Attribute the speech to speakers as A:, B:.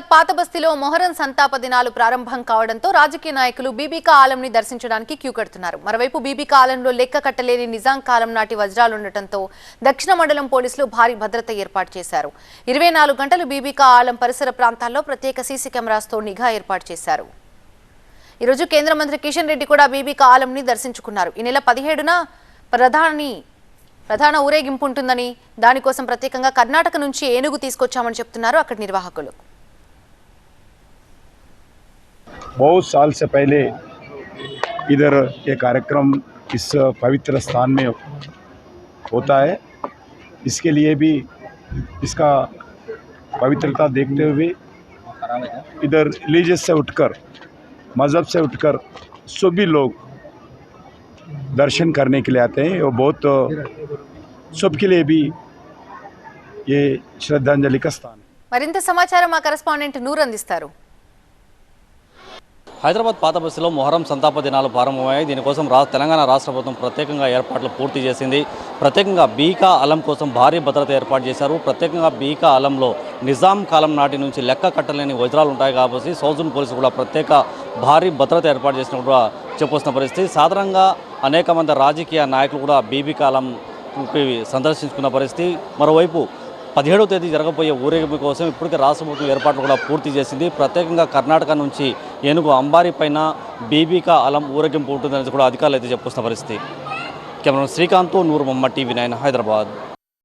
A: హైదరాబాద్ పాత బస్తీలో మొహరం సంతాప దినాలు ప్రారంభం కావడంతో రాజకీయ నాయకులు బీబీకా ఆలంని దర్శించడానికి క్యూ కడుతున్నారు. మరోవైపు బీబీకా ఆలంలో లెక్క కట్టలేని నిజాం కాలం నాటి వజ్రాలుండటంతో దక్షిణ మండలం పోలీసులు భారీ భద్రత ఏర్పాటు చేశారు. ఇరవై నాలుగు గంటలు బీబీకా ఆలం పరిసర ప్రాంతాల్లో ప్రత్యేక సీసీ కెమెరాస్తో నిఘా ఏర్పాటు చేశారు. ఈరోజు కేంద్ర మంత్రి కిషన్ రెడ్డి కూడా బీబీకా ఆలంని దర్శించుకున్నారు. ఈ నెల పదిహేడున ప్రధాని ప్రధాన ఊరేగింపు ఉంటుందని దానికోసం ప్రత్యేకంగా కర్ణాటక నుంచి ఏనుగు తీసుకొచ్చామని చెప్తున్నారు అక్కడి నిర్వాహకులు.
B: बहुत साल से पहले इधर ये कार्यक्रम इस पवित्र स्थान में होता है इसके लिए भी इसका पवित्रता देखते हुए इधर रिलीजियस से उठकर मज़हब से उठकर सभी लोग दर्शन करने के लिए आते हैं और बहुत सबके लिए भी ये श्रद्धांजलि का स्थान है
A: మరింత సమాచారం మా కరెస్పాండెంట్ నూర్ అందిస్తారు
C: హైదరాబాద్ పాత బస్సులో మొహరం సంతాప దినాలు ప్రారంభమయ్యాయి. దీనికోసం రా తెలంగాణ రాష్ట్ర ప్రభుత్వం ప్రత్యేకంగా ఏర్పాట్లు పూర్తి చేసింది. ప్రత్యేకంగా బీకా అలం కోసం భారీ భద్రత ఏర్పాటు చేశారు. ప్రత్యేకంగా బీకా అలంలో నిజాం కాలం నాటి నుంచి లెక్క కట్టలేని వజ్రాలు ఉంటాయి కాబట్టి సౌజన్ పోలీసులు కూడా ప్రత్యేక భారీ భద్రత ఏర్పాటు చేసినట్టు కూడా చెప్పొస్తున్న పరిస్థితి. సాధారణంగా అనేక మంది రాజకీయ నాయకులు కూడా బీబీ కాలం సందర్శించుకున్న పరిస్థితి. మరోవైపు పదిహేడవ తేదీ జరగబోయే ఊరేగింపు కోసం ఇప్పటికే రాష్ట్ర ప్రభుత్వం ఏర్పాట్లు కూడా పూర్తి చేసింది. ప్రత్యేకంగా కర్ణాటక నుంచి ఏనుగు అంబారి పైన బీబీకా అలం ఊరేగింపు ఉంటుందనేది కూడా అధికారులు అయితే చెప్పుస్తున్న పరిస్థితి. కెమెరా శ్రీకాంత్ నూరు మమ్మ టీవీ నైన్ హైదరాబాద్.